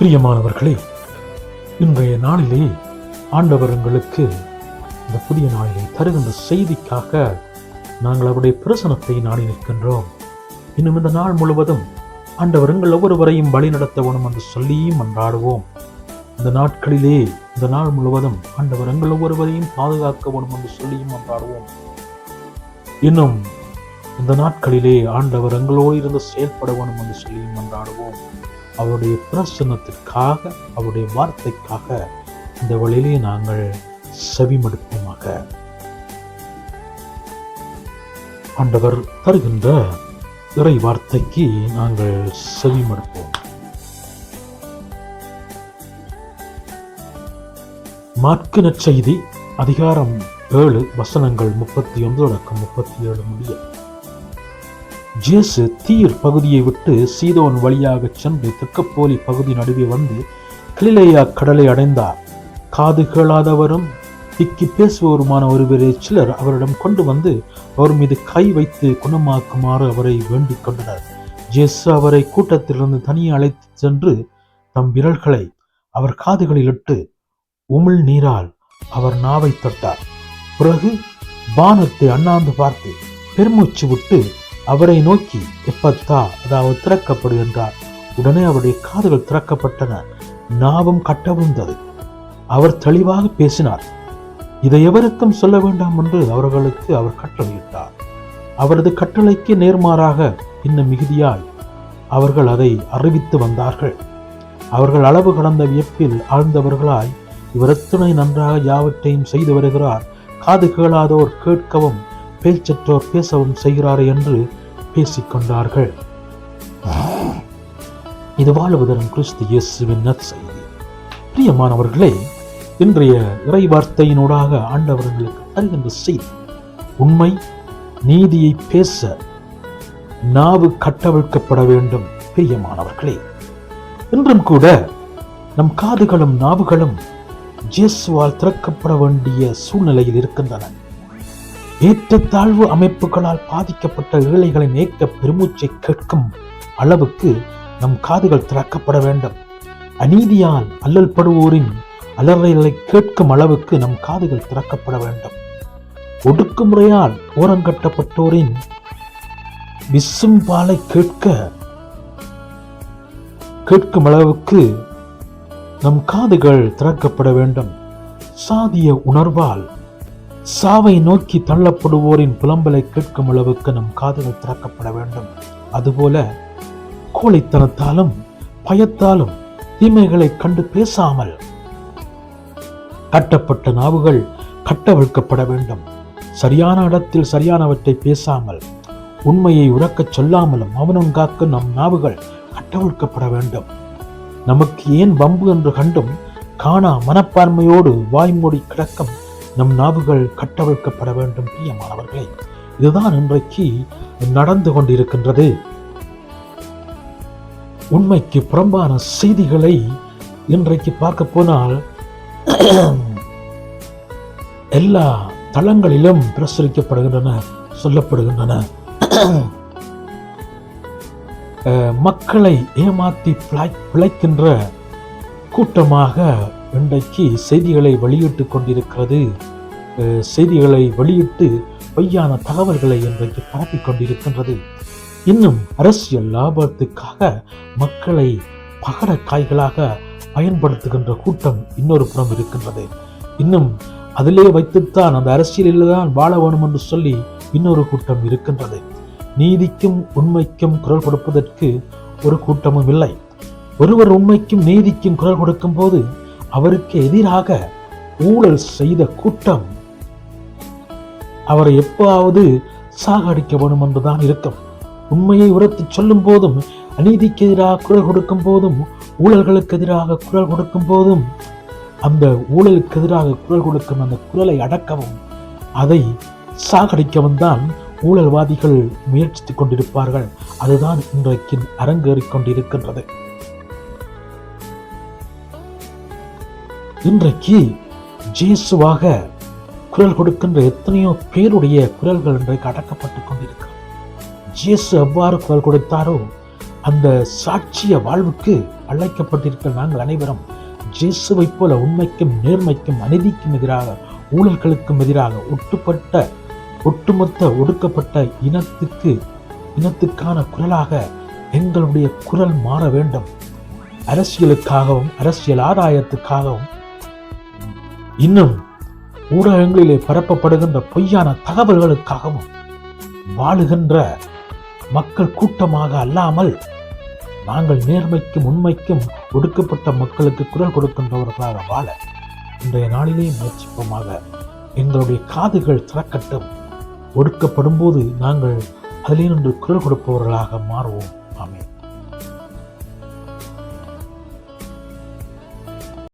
பிரியமானவர்களே இன்றைய நாளிலே ஆண்டவர் எங்களுக்கு இந்த புதிய நாளிலே தருகின்ற செய்திக்காக நாங்கள் அவருடைய பிரசனத்தை நாடி நிற்கின்றோம். இன்னும் இந்த நாள் முழுவதும் ஆண்டவர் எங்கள் ஒவ்வொருவரையும் வழி நடத்த வேணும் என்று சொல்லியும் மன்றாடுவோம். இந்த நாட்களிலே இந்த நாள் முழுவதும் ஆண்டவர் எங்கள் ஒவ்வொருவரையும் பாதுகாக்க வேணும் என்று சொல்லியும் மன்றாடுவோம். இன்னும் இந்த நாட்களிலே ஆண்டவர் எங்களோடு இருந்து செயல்பட வேணும் என்று சொல்லியும் மன்றாடுவோம். அவருடைய பிரசன்னத்திற்காக அவருடைய வார்த்தைக்காக இந்த வழியிலே நாங்கள் செவிமடுப்போமாக. ஆண்டவர் தருகின்ற இறை வார்த்தைக்கு நாங்கள் செவிமடுப்போம். மாற்கு நற்செய்தி அதிகாரம் ஏழு வசனங்கள் முப்பத்தி ஒன்று அடக்கம் முப்பத்தி ஏழு முடிய. ஜேசு தீர் பகுதியை விட்டு சீதோன் வழியாக சென்று தெற்கப்போலி பகுதி நடுவே வந்து கிளிலேயா கடலை அடைந்தார். காது கேளாதவரும் திக்கி பேசுபவருமான ஒருவரை சிலர் அவரிடம் கொண்டு வந்து அவர் மீது கை வைத்து குணமாக்குமாறு அவரை வேண்டிக் கொண்டனர். ஜேசு அவரை கூட்டத்திலிருந்து தனியே அழைத்து சென்று தம் விரல்களை அவர் காதுகளில் இட்டு உமிழ் நீரால் அவர் நாவை தொட்டார். பிறகு பானத்தை அண்ணாந்து பார்த்து பெருமூச்சு விட்டு அவரை நோக்கி எப்பத்தா அதாவது திறக்கப்படு என்றார். உடனே அவருடைய காதுகள் திறக்கப்பட்டன. நாவும் கட்டவிழ்ந்தது. அவர் தெளிவாக பேசினார். இதை எவருக்கும் சொல்ல வேண்டாம் என்று அவர்களுக்கு அவர் கட்டளையிட்டார். அவரது கட்டளைக்கு நேர்மாறாக இன்னும் மிகுதியாய் அவர்கள் அதை அறிவித்து வந்தார்கள். அவர்கள் அளவு கடந்த வியப்பில் ஆழ்ந்தவர்களாய் இவர் எத்தனை நன்றாக யாவற்றையும் செய்து வருகிறார். காது கேளாதோர் கேட்கவும் பேச்சற்றோர் பேசவும் செய்கிறார் என்று பேசிக்கொண்டார்கள். இது வாழ்வதன் கிறிஸ்து இயேசுவின் நற்செய்தி. பிரியமானவர்களே இன்றைய இறை வார்த்தையினூடாக ஆண்டவர்களுக்கு தருகின்ற செய்தி உண்மை நீதியை பேச நாவு கட்டவிழ்க்கப்பட வேண்டும் பிரியமானவர்களே. இன்றும் கூட நம் காதுகளும் நாவுகளும் ஜேசுவால் திறக்கப்பட வேண்டிய சூழ்நிலையில் இருக்கின்றன. ஏற்றத்தாழ்வு அமைப்புகளால் பாதிக்கப்பட்ட ஏழைகளின் ஏக்க பெருமூச்சை கேட்கும் அளவுக்கு நம் காதுகள் திறக்கப்பட வேண்டும். அநீதியால் அல்லல் படுவோரின் அலறலை கேட்கும் அளவுக்கு நம் காதுகள் திறக்கப்பட வேண்டும். ஒடுக்குமுறையால் ஓரங்கட்டப்பட்டோரின் விசும்பாலை கேட்க கேட்கும் அளவுக்கு நம் காதுகள் திறக்கப்பட வேண்டும். சாதிய உணர்வால் சாவை நோக்கி தள்ளப்படுவோரின் புலம்பலை கேட்கும் அளவுக்கு நம் காதுகள் திறக்கப்பட வேண்டும். அதுபோல கோழைத்தனத்தாலும் பயத்தாலும் தீமைகளை கண்டு பேசாமல் கட்டப்பட்ட நாவுகள் கட்டவிழ்க்கப்பட வேண்டும். சரியான இடத்தில் சரியானவற்றை பேசாமல் உண்மையை உறக்கச் சொல்லாமலும் மௌனம் காக்க நம் நாவுகள் கட்டவிழ்க்கப்பட வேண்டும். நமக்கு ஏன் வம்பு என்று கண்டும் காணா மனப்பான்மையோடு வாய்மூடி கிடக்கும் நம் நாவுகள் கட்டவிழ்க்கப்பட வேண்டும் பிரியமானவர்களே. இதுதான் இன்றைக்கு நடந்து கொண்டிருக்கின்றது. உண்மைக்கு புறம்பான செய்திகளை இன்றைக்கு பார்க்க போனால் எல்லா தளங்களிலும் பிரசுரிக்கப்படுகின்றன சொல்லப்படுகின்றன. அஹ், மக்களை ஏமாத்தி பிழை- பிழைக்கின்ற கூட்டமாக இன்றைக்கு செய்திகளை வெளியிட்டு கொண்டிருக்கிறது. செய்திகளை வெளியிட்டு பொய்யான தகவல்களை இன்றைக்கு பரப்பிக் கொண்டிருக்கின்றது. இன்னும் அரசியல் லாபத்துக்காக மக்களை பகட காய்களாக பயன்படுத்துகின்ற கூட்டம் இன்னொரு புறம் இருக்கின்றது. இன்னும் அதிலே வைத்துத்தான் அந்த அரசியலில் தான் வாழ வேணும் என்று சொல்லி இன்னொரு கூட்டம் இருக்கின்றது. நீதிக்கும் உண்மைக்கும் குரல் கொடுப்பதற்கு ஒரு கூட்டமும் இல்லை. ஒருவர் உண்மைக்கும் நீதிக்கும் குரல் கொடுக்கும் போது அவருக்கு எதிராக ஊழல் செய்த கூட்டம் அவரை எப்போதாவது சாகடிக்க வேணும் என்றுதான் இருக்கும். உண்மையை உரத்துச் சொல்லும் போதும் அநீதிக்கு எதிராக குரல் கொடுக்கும் போதும் ஊழல்களுக்கு எதிராக குரல் கொடுக்கும் போதும் அந்த ஊழலுக்கு எதிராக குரல் கொடுக்கும் அந்த குரலை அடக்கவும் அதை சாகடிக்கவும் தான் ஊழல்வாதிகள் முயற்சித்துக் கொண்டிருப்பார்கள். அதுதான் இன்றைக்கு அரங்கேறிக் கொண்டிருக்கின்றது. இன்றைக்கு ஜேசுவாக குரல் கொடுக்கின்ற எத்தனையோ பேருடைய குரல்கள் இன்றைக்கு அடக்கப்பட்டு கொண்டிருக்கிறது. ஜேசு எவ்வாறு குரல் கொடுத்தாரோ அந்த சாட்சிய வாழ்வுக்கு அழைக்கப்பட்டிருக்கிற நாங்கள் அனைவரும் ஜேசுவை போல உண்மைக்கும் நேர்மைக்கும் அநீதிக்கும் எதிராக ஊழல்களுக்கும் எதிராக ஒட்டுப்பட்ட ஒட்டுமொத்த ஒடுக்கப்பட்ட இனத்துக்கு இனத்துக்கான குரலாக எங்களுடைய குரல் மாற வேண்டும். அரசியலுக்காகவும் அரசியல் ஆதாயத்துக்காகவும் இன்னும் ஊடகங்களிலே பரப்பப்படுகின்ற பொய்யான தகவல்களுக்காகவும் வாழுகின்ற மக்கள் கூட்டமாக அல்லாமல் நாங்கள் நேர்மைக்கும் உண்மைக்கும் ஒடுக்கப்பட்ட மக்களுக்கு குரல் கொடுக்கின்றவர்களாக வாழ இன்றைய நாளிலே முயற்சிப்போமாக. எங்களுடைய காதுகள் திறக்கட்டும். ஒடுக்கப்படும் போது நாங்கள் அதிலே நின்று குரல் கொடுப்பவர்களாக மாறுவோம். ஆமென்.